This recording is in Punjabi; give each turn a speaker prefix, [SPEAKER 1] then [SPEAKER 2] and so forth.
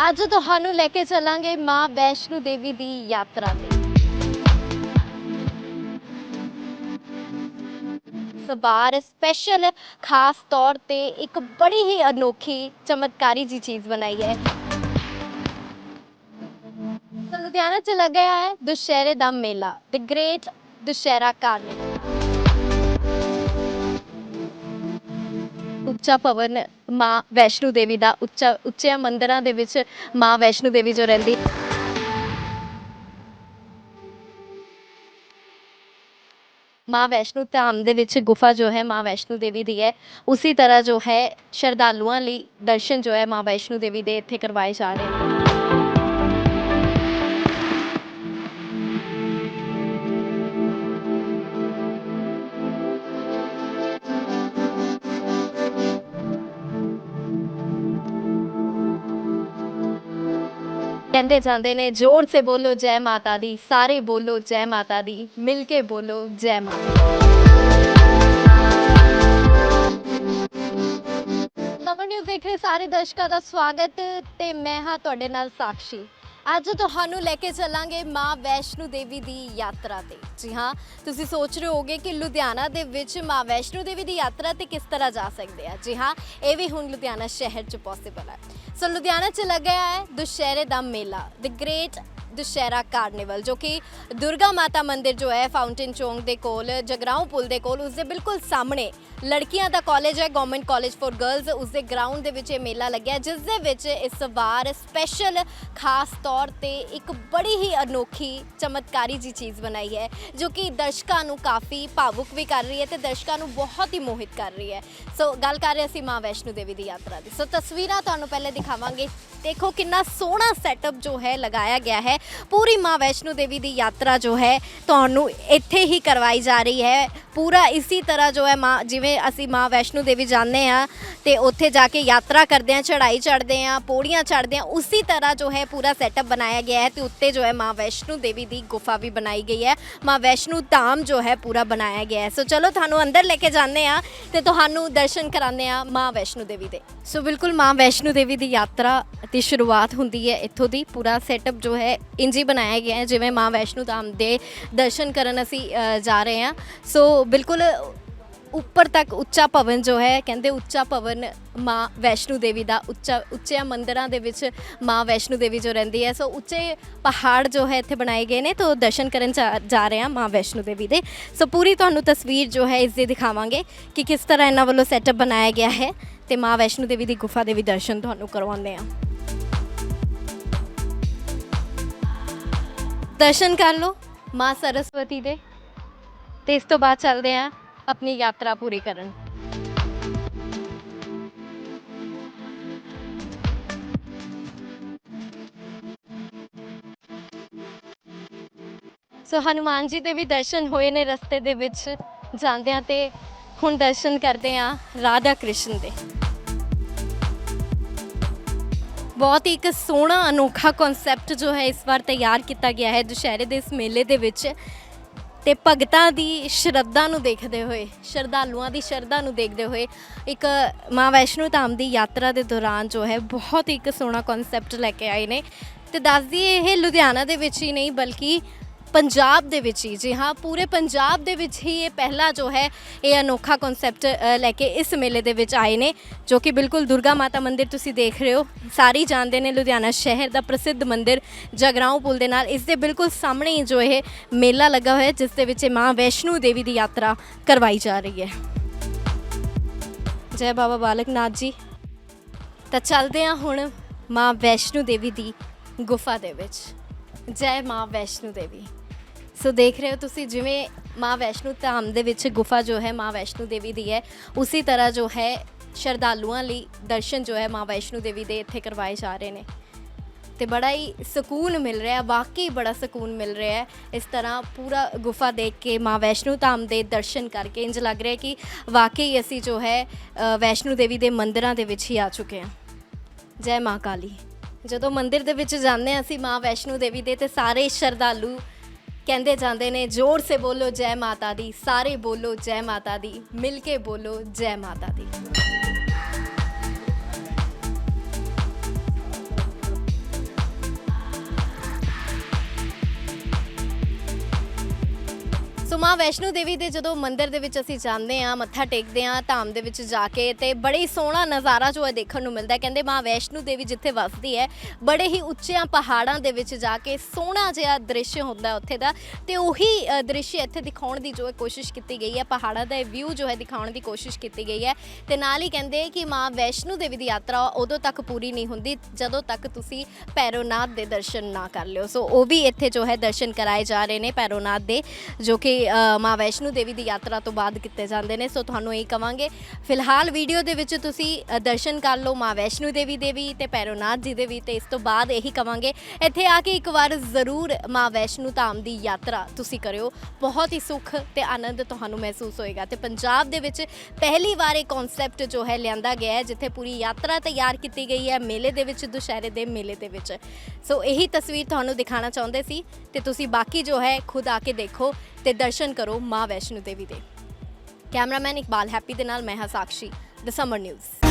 [SPEAKER 1] ਅੱਜ ਤੁਹਾਨੂੰ ਲੈ ਕੇ ਚੱਲਾਂਗੇ ਮਾਂ ਵੈਸ਼ਨੋ ਦੇਵੀ ਦੀ ਯਾਤਰਾ ਤੇ। ਇਸ ਵਾਰ ਸਪੈਸ਼ਲ ਖਾਸ ਤੌਰ ਤੇ ਇੱਕ ਬੜੀ ਹੀ ਅਨੋਖੀ, ਚਮਤਕਾਰੀ ਜੀ ਚੀਜ਼ ਬਣਾਈ ਹੈ। ਲੁਧਿਆਣਾ ਚ ਲੱਗਿਆ ਹੈ ਦੁਸ਼ਹਿਰੇ ਦਾ ਮੇਲਾ ਦ ਗ੍ਰੇਟ ਦੁਸ਼ਹਿਰਾ ਕਾਰਨੀਵਲ। ਉੱਚਾ ਭਵਨ ਮਾਂ ਵੈਸ਼ਨੋ ਦੇਵੀ ਦਾ ਉੱਚਾ ਉੱਚਿਆਂ ਮੰਦਰਾਂ ਦੇ ਵਿੱਚ ਮਾਂ ਵੈਸ਼ਨੋ ਦੇਵੀ ਜੋ ਰਹਿੰਦੀ ਮਾਂ ਵੈਸ਼ਨੋ ਧਾਮ ਦੇ ਵਿੱਚ ਗੁਫਾ ਜੋ ਹੈ ਮਾਂ ਵੈਸ਼ਨੋ ਦੇਵੀ ਦੀ ਹੈ। ਉਸੇ ਤਰ੍ਹਾਂ ਜੋ ਹੈ ਸ਼ਰਧਾਲੂਆਂ ਲਈ ਦਰਸ਼ਨ ਜੋ ਹੈ ਮਾਂ ਵੈਸ਼ਨੋ ਦੇਵੀ ਦੇ ਇੱਥੇ ਕਰਵਾਏ ਜਾ ਰਹੇ ਨੇ। ਕਹਿੰਦੇ ਜਾਂਦੇ ਨੇ, ਜ਼ੋਰ ਸੇ ਬੋਲੋ ਜੈ ਮਾਤਾ ਦੀ, ਸਾਰੇ ਬੋਲੋ ਜੈ ਮਾਤਾ ਦੀ, ਮਿਲ ਕੇ ਬੋਲੋ ਜੈ ਮਾਤਾ ਨਵਾਂ ਨਿਊਜ਼ ਦੇਖ ਰਹੇ ਸਾਰੇ ਦਰਸ਼ਕਾਂ ਦਾ ਸਵਾਗਤ ਤੇ ਮੈਂ ਹਾਂ ਤੁਹਾਡੇ ਨਾਲ ਸਾਕਸ਼ੀ। ਅੱਜ ਤੁਹਾਨੂੰ ਲੈ ਕੇ ਚੱਲਾਂਗੇ ਮਾਂ ਵੈਸ਼ਨੋ ਦੇਵੀ ਦੀ ਯਾਤਰਾ ਤੇ। ਜੀ ਹਾਂ, ਤੁਸੀਂ ਸੋਚ ਰਹੇ ਹੋਗੇ ਕਿ ਲੁਧਿਆਣਾ ਦੇ ਵਿੱਚ ਮਾਂ ਵੈਸ਼ਨੋ ਦੇਵੀ ਦੀ ਯਾਤਰਾ ਤੇ ਕਿਸ ਤਰ੍ਹਾਂ ਜਾ ਸਕਦੇ ਆ। ਜੀ ਹਾਂ, ਇਹ ਵੀ ਹੁਣ ਲੁਧਿਆਣਾ ਸ਼ਹਿਰ 'ਚ ਪੋਸੀਬਲ ਹੈ। ਸੋ ਲੁਧਿਆਣਾ 'ਚ ਲੱਗਿਆ ਹੈ ਦੁਸ਼ਹਿਰੇ ਦਾ ਮੇਲਾ ਦ ਗ੍ਰੇਟ ਦੁਸ਼ਹਿਰਾ ਕਾਰਨੀਵਲ, ਜੋ ਕਿ ਦੁਰਗਾ ਮਾਤਾ ਮੰਦਿਰ ਜੋ ਹੈ, ਫਾਊਂਟੇਨ ਚੌਂਕ ਦੇ ਕੋਲ, ਜਗਰਾਉਂ ਪੁਲ ਦੇ ਕੋਲ ਉਸ ਦੇ ਬਿਲਕੁਲ ਸਾਹਮਣੇ ਲੜਕੀਆਂ ਦਾ ਕਾਲਜ ਹੈ ਗਵਰਨਮੈਂਟ ਕਾਲਜ ਫॉर ਗਰਲਸ ਉਸ ਦੇ ਗਰਾਊਂਡ ਦੇ ਵਿੱਚ ਇਹ ਮੇਲਾ ਲੱਗਿਆ ਜਿਸ ਦੇ ਵਿੱਚ ਇਸ ਵਾਰ ਸਪੈਸ਼ਲ ਖਾਸ ਤੌਰ ਤੇ ਇੱਕ ਬੜੀ ਹੀ ਅਨੋਖੀ, ਚਮਤਕਾਰੀ ਜੀ ਚੀਜ਼ ਬਣਾਈ ਹੈ, ਜੋ ਕਿ ਦਰਸ਼ਕਾਂ ਨੂੰ ਕਾਫੀ ਭਾਵੁਕ ਵੀ ਕਰ ਰਹੀ ਹੈ ਤੇ ਦਰਸ਼ਕਾਂ ਨੂੰ ਬਹੁਤ ਹੀ ਮੋਹਿਤ ਕਰ ਰਹੀ ਹੈ। ਸੋ ਗੱਲ ਕਰ ਰਹੇ ਅਸੀਂ ਮਾਂ ਵੈਸ਼ਨੋ ਦੇਵੀ ਦੀ ਯਾਤਰਾ ਦੀ। ਸੋ ਤਸਵੀਰਾਂ ਤੁਹਾਨੂੰ ਪਹਿਲੇ ਦਿਖਾਵਾਂਗੇ। ਦੇਖੋ ਕਿੰਨਾ ਸੋਹਣਾ ਸੈਟਅਪ ਜੋ ਹੈ, ਲਗਾਇਆ ਗਿਆ ਹੈ। ਪੂਰੀ ਮਾਂ ਵੈਸ਼ਨੋ ਦੇਵੀ ਦੀ ਯਾਤਰਾ ਜੋ ਹੈ ਤੁਹਾਨੂੰ ਇੱਥੇ ਹੀ ਕਰਵਾਈ ਜਾ ਰਹੀ ਹੈ। ਪੂਰਾ ਇਸੇ ਤਰ੍ਹਾਂ ਜੋ ਹੈ ਮਾਂ, ਜਿਵੇਂ ਅਸੀਂ ਮਾਂ ਵੈਸ਼ਨੋ ਦੇਵੀ ਜਾਂਦੇ ਆ ਤੇ ਉੱਥੇ ਜਾ ਕੇ ਯਾਤਰਾ ਕਰਦੇ ਆ ਚੜ੍ਹਾਈ ਚੜ੍ਹਦੇ ਆ ਪੌੜੀਆਂ ਚੜ੍ਹਦੇ ਆ ਉਸੇ ਤਰ੍ਹਾਂ ਜੋ ਹੈ ਪੂਰਾ ਸੈਟਅਪ ਬਣਾਇਆ ਗਿਆ ਹੈ ਤੇ ਉੱਤੇ ਜੋ ਹੈ ਮਾਂ ਵੈਸ਼ਨੋ ਦੇਵੀ ਦੀ ਗੁਫਾ ਵੀ ਬਣਾਈ ਗਈ ਹੈ। ਮਾਂ ਵੈਸ਼ਨੋ ਧਾਮ ਜੋ ਹੈ ਪੂਰਾ ਬਣਾਇਆ ਗਿਆ ਹੈ। ਸੋ ਚਲੋ ਤੁਹਾਨੂੰ ਅੰਦਰ ਲੈ ਕੇ ਜਾਂਦੇ ਆ ਤੇ ਤੁਹਾਨੂੰ ਦਰਸ਼ਨ ਕਰਾਉਂਦੇ ਆ ਮਾਂ ਵੈਸ਼ਨੋ ਦੇਵੀ ਦੇ। ਸੋ ਬਿਲਕੁਲ ਮਾਂ ਵੈਸ਼ਨੋ ਦੇਵੀ ਦੀ ਯਾਤਰਾ ਦੀ ਸ਼ੁਰੂਆਤ ਹੁੰਦੀ ਹੈ ਇੱਥੋਂ ਦੀ। ਪੂਰਾ ਸੈਟਅਪ ਜੋ ਹੈ ਇੰਜ ਹੀ ਬਣਾਇਆ ਗਿਆ ਹੈ ਜਿਵੇਂ ਮਾਂ ਵੈਸ਼ਨੋ ਧਾਮ ਦੇ ਦਰਸ਼ਨ ਕਰਨ ਅਸੀਂ ਅ, ਜਾ ਰਹੇ ਹਾਂ। ਸੋ ਬਿਲਕੁਲ ਉੱਪਰ ਤੱਕ ਉੱਚਾ ਭਵਨ ਜੋ ਹੈ ਕਹਿੰਦੇ ਉੱਚਾ ਭਵਨ ਮਾਂ ਵੈਸ਼ਨੋ ਦੇਵੀ ਦਾ ਉੱਚਾ ਉੱਚਿਆਂ ਮੰਦਰਾਂ ਦੇ ਵਿੱਚ ਮਾਂ ਵੈਸ਼ਨੋ ਦੇਵੀ ਜੋ ਰਹਿੰਦੀ ਹੈ। ਸੋ ਉੱਚੇ ਪਹਾੜ ਜੋ ਹੈ ਇੱਥੇ ਬਣਾਏ ਗਏ ਨੇ ਤੋਂ ਦਰਸ਼ਨ ਕਰਨ ਜਾ ਜਾ ਰਹੇ ਹਾਂ ਮਾਂ ਵੈਸ਼ਨੋ ਦੇਵੀ ਦੇ। ਸੋ ਪੂਰੀ ਤੁਹਾਨੂੰ ਤਸਵੀਰ ਜੋ ਹੈ ਇਸ ਦੀ ਦਿਖਾਵਾਂਗੇ ਕਿ ਕਿਸ ਤਰ੍ਹਾਂ ਇਹਨਾਂ ਵੱਲੋਂ ਸੈਟਅਪ ਬਣਾਇਆ ਗਿਆ ਹੈ ਤੇ ਮਾਂ ਵੈਸ਼ਨੋ ਦੇਵੀ ਦੀ ਗੁਫਾ ਦੇ ਵੀ ਦਰਸ਼ਨ ਤੁਹਾਨੂੰ ਕਰਵਾਉਂਦੇ ਹਾਂ। ਦਰਸ਼ਨ ਕਰ ਲਓ ਮਾਂ ਸਰਸਵਤੀ ਦੇ। ਤੇ ਇਸ ਤੋਂ ਬਾਅਦ ਚੱਲਦੇ ਹਾਂ ਆਪਣੀ ਯਾਤਰਾ ਪੂਰੀ ਕਰਨ। ਸੋ ਹਨੂਮਾਨ ਜੀ ਦੇ ਵੀ ਦਰਸ਼ਨ ਹੋਏ ਨੇ ਰਸਤੇ ਦੇ ਵਿੱਚ। ਜਾਂਦਿਆਂ ਤੇ ਹੁਣ ਦਰਸ਼ਨ ਕਰਦੇ ਹਾਂ ਰਾਧਾ ਕ੍ਰਿਸ਼ਨ ਦੇ। ਬਹੁਤ ਹੀ ਇੱਕ ਸੋਹਣਾ, ਅਨੋਖਾ ਕਨਸੈਪਟ ਜੋ ਹੈ ਇਸ ਵਾਰ ਤਿਆਰ ਕੀਤਾ ਗਿਆ ਹੈ ਦੁਸ਼ਹਿਰੇ ਦੇ ਇਸ ਮੇਲੇ ਦੇ ਵਿੱਚ ਤੇ ਭਗਤਾਂ ਦੀ ਸ਼ਰਧਾ ਨੂੰ ਦੇਖਦੇ ਹੋਏ, ਸ਼ਰਧਾਲੂਆਂ ਦੀ ਸ਼ਰਧਾ ਨੂੰ ਦੇਖਦੇ ਹੋਏ ਇੱਕ ਮਾਂ ਵੈਸ਼ਨੋ ਧਾਮ ਦੀ ਯਾਤਰਾ ਦੇ ਦੌਰਾਨ ਜੋ ਹੈ ਬਹੁਤ ਹੀ ਇੱਕ ਸੋਹਣਾ ਕਨਸੈਪਟ ਲੈ ਕੇ ਆਏ ਨੇ। ਤੇ ਦੱਸ ਦਈਏ, ਇਹ ਲੁਧਿਆਣਾ ਦੇ ਵਿੱਚ ਹੀ ਨਹੀਂ, ਬਲਕਿ ਪੰਜਾਬ ਦੇ ਵਿੱਚ ਹੀ। ਜੀ ਹਾਂ, ਪੂਰੇ ਪੰਜਾਬ ਦੇ ਵਿੱਚ ਹੀ ਇਹ ਪਹਿਲਾ ਜੋ ਹੈ, ਇਹ ਅਨੋਖਾ ਕਨਸੈਪਟ ਲੈ ਕੇ ਇਸ ਮੇਲੇ ਦੇ ਵਿੱਚ ਆਏ ਨੇ, ਜੋ ਕਿ ਬਿਲਕੁਲ ਦੁਰਗਾ ਮਾਤਾ ਮੰਦਿਰ ਤੁਸੀਂ ਦੇਖ ਰਹੇ ਹੋ। ਸਾਰੇ ਹੀ ਜਾਣਦੇ ਨੇ, ਲੁਧਿਆਣਾ ਸ਼ਹਿਰ ਦਾ ਪ੍ਰਸਿੱਧ ਮੰਦਿਰ ਜਗਰਾਉਂ ਪੁਲ ਦੇ ਨਾਲ। ਇਸ ਦੇ ਬਿਲਕੁਲ ਸਾਹਮਣੇ ਹੀ ਜੋ ਇਹ ਮੇਲਾ ਲੱਗਾ ਹੋਇਆ ਜਿਸ ਦੇ ਵਿੱਚ ਇਹ ਮਾਂ ਵੈਸ਼ਨੋ ਦੇਵੀ ਦੀ ਯਾਤਰਾ ਕਰਵਾਈ ਜਾ ਰਹੀ ਹੈ। ਜੈ ਬਾਬਾ ਬਾਲਕ ਨਾਥ ਜੀ। ਤਾਂ ਚੱਲਦੇ ਹਾਂ ਹੁਣ ਮਾਂ ਵੈਸ਼ਨੋ ਦੇਵੀ ਦੀ ਗੁਫਾ ਦੇ ਵਿੱਚ। ਜੈ ਮਾਂ ਵੈਸ਼ਨੋ ਦੇਵੀ। ਸੋ ਦੇਖ ਰਹੇ ਹੋ ਤੁਸੀਂ ਜਿਵੇਂ ਮਾਂ ਵੈਸ਼ਨੋ ਧਾਮ ਦੇ ਵਿੱਚ ਗੁਫਾ ਜੋ ਹੈ ਮਾਂ ਵੈਸ਼ਨੋ ਦੇਵੀ ਦੀ ਹੈ ਉਸੇ ਤਰ੍ਹਾਂ ਜੋ ਹੈ ਸ਼ਰਧਾਲੂਆਂ ਲਈ ਦਰਸ਼ਨ ਜੋ ਹੈ ਮਾਂ ਵੈਸ਼ਨੋ ਦੇਵੀ ਦੇ ਇੱਥੇ ਕਰਵਾਏ ਜਾ ਰਹੇ ਨੇ ਤੇ ਬੜਾ ਹੀ ਸਕੂਨ ਮਿਲ ਰਿਹਾ ਹੈ ਵਾਕਈ ਬੜਾ ਸਕੂਨ ਮਿਲ ਰਿਹਾ ਹੈ ਇਸ ਤਰ੍ਹਾਂ ਪੂਰਾ ਗੁਫਾ ਦੇਖ ਕੇ ਮਾਂ ਵੈਸ਼ਨੋ ਧਾਮ ਦੇ ਦਰਸ਼ਨ ਕਰਕੇ ਇੰਜ ਲੱਗ ਰਿਹਾ ਕਿ ਵਾਕਈ ਅਸੀਂ ਜੋ ਹੈ ਅ, ਵੈਸ਼ਨੋ ਦੇਵੀ ਦੇ ਮੰਦਿਰਾਂ ਦੇ ਵਿੱਚ ਹੀ ਆ ਚੁੱਕੇ ਹਾਂ ਜੈ ਮਾਂ ਕਾਲੀ ਜਦੋਂ ਮੰਦਿਰ ਦੇ ਵਿੱਚ ਜਾਂਦੇ ਹਾਂ ਅਸੀਂ ਮਾਂ ਵੈਸ਼ਨੋ ਦੇਵੀ ਦੇ ਤੇ ਸਾਰੇ ਸ਼ਰਧਾਲੂ ਕਹਿੰਦੇ ਜਾਂਦੇ ਨੇ, ਜ਼ੋਰ ਸੇ ਬੋਲੋ ਜੈ ਮਾਤਾ ਦੀ, ਸਾਰੇ ਬੋਲੋ ਜੈ ਮਾਤਾ ਦੀ, ਮਿਲ ਕੇ ਬੋਲੋ ਜੈ ਮਾਤਾ ਦੀ। ਮਾਂ ਵੈਸ਼ਨੂ ਦੇਵੀ ਦੇ ਜਦੋਂ ਮੰਦਿਰ ਦੇ ਵਿੱਚ ਅਸੀਂ ਜਾਂਦੇ ਆ ਮੱਥਾ ਟੇਕਦੇ ਆ ਧਾਮ ਦੇ ਵਿੱਚ ਜਾ ਕੇ ਤੇ ਬੜੇ ਹੀ ਸੋਹਣਾ ਨਜ਼ਾਰਾ ਜੋ ਹੈ ਦੇਖਣ ਨੂੰ ਮਿਲਦਾ ਹੈ। ਕਹਿੰਦੇ ਮਾਂ ਵੈਸ਼ਨੂ ਦੇਵੀ ਜਿੱਥੇ ਵੱਸਦੀ ਹੈ, ਬੜੇ ਹੀ ਉੱਚਿਆਂ ਪਹਾੜਾਂ ਦੇ ਵਿੱਚ ਜਾ ਕੇ ਸੋਹਣਾ ਜਿਹਾ ਦ੍ਰਿਸ਼ ਹੁੰਦਾ ਉੱਥੇ ਦਾ ਤੇ ਉਹੀ ਦ੍ਰਿਸ਼ ਇੱਥੇ ਦਿਖਾਉਣ ਦੀ ਜੋ ਹੈ ਕੋਸ਼ਿਸ਼ ਕੀਤੀ ਗਈ ਹੈ, ਪਹਾੜਾਂ ਦਾ ਵਿਊ ਜੋ ਹੈ ਦਿਖਾਉਣ ਦੀ ਕੋਸ਼ਿਸ਼ ਕੀਤੀ ਗਈ ਹੈ ਤੇ ਨਾਲ ਹੀ ਕਹਿੰਦੇ ਕਿ ਮਾਂ ਵੈਸ਼ਨੂ ਦੇਵੀ ਦੀ ਯਾਤਰਾ ਉਦੋਂ ਤੱਕ ਪੂਰੀ ਨਹੀਂ ਹੁੰਦੀ, ਜਦੋਂ ਤੱਕ ਤੁਸੀਂ ਭੈਰੋਨਾਥ ਦੇ ਦਰਸ਼ਨ ਨਾ ਕਰ ਲਿਓ। ਸੋ ਉਹ ਵੀ ਇੱਥੇ ਜੋ ਹੈ ਦਰਸ਼ਨ ਕਰਾਏ ਜਾ ਰਹੇ ਨੇ ਭੈਰੋਨਾਥ ਦੇ, ਜੋ ਕਿ ਅ, ਮਾਂ ਵੈਸ਼ਨੂ ਦੇਵੀ ਦੀ ਯਾਤਰਾ ਤੋਂ ਬਾਅਦ ਕੀਤੇ ਜਾਂਦੇ ਨੇ। ਸੋ ਤੁਹਾਨੂੰ ਇਹ ਕਵਾਂਗੇ ਫਿਲਹਾਲ ਵੀਡੀਓ ਦੇ ਵਿੱਚ ਤੁਸੀਂ ਅ, ਦਰਸ਼ਨ ਕਰ ਲਓ ਮਾਂ ਵੈਸ਼ਨੂ ਦੇਵੀ ਦੇ ਵੀ ਤੇ ਭੈਰੋਨਾਥ ਜੀ ਦੇ ਵੀ ਤੇ ਇਸ ਤੋਂ ਬਾਅਦ ਇਹੀ ਕਵਾਂਗੇ। ਇੱਥੇ ਆ ਕੇ ਇੱਕ ਵਾਰ ਜ਼ਰੂਰ ਮਾਂ ਵੈਸ਼ਨੂ ਧਾਮ ਦੀ ਯਾਤਰਾ ਤੁਸੀਂ ਕਰਿਓ। ਬਹੁਤ ਹੀ ਸੁੱਖ ਤੇ ਆਨੰਦ ਤੁਹਾਨੂੰ ਮਹਿਸੂਸ ਹੋਏਗਾ ਤੇ ਪੰਜਾਬ ਦੇ ਵਿੱਚ ਪਹਿਲੀ ਵਾਰ ਇਹ ਕਨਸੈਪਟ ਜੋ ਹੈ ਲਿਆਂਦਾ ਗਿਆ ਹੈ ਜਿੱਥੇ ਪੂਰੀ ਯਾਤਰਾ ਤਿਆਰ ਕੀਤੀ ਗਈ ਹੈ ਮੇਲੇ ਦੇ ਵਿੱਚ ਦੁਸ਼ਹਿਰੇ ਦੇ ਮੇਲੇ ਦੇ ਵਿੱਚ। ਸੋ ਇਹੀ ਤਸਵੀਰ ਤੁਹਾਨੂੰ ਦਿਖਾਉਣਾ ਚਾਹੁੰਦੇ ਸੀ ਤੇ ਤੁਸੀਂ ਬਾਕੀ ਜੋ ਹੈ ਖੁਦ ਆ ਕੇ ਦੇਖੋ। ਤੇ ਦਰਸ਼ਨ ਕਰੋ ਮਾਂ ਵੈਸ਼ਨੂ ਦੇਵੀ ਦੇ। ਕੈਮਰਾਮੈਨ ਇਕਬਾਲ, ਹੈਪੀ ਦੇ ਨਾਲ ਮੈਂ ਹਾਂ ਸਾਕਸ਼ੀ ਦ ਨਿਊਜ਼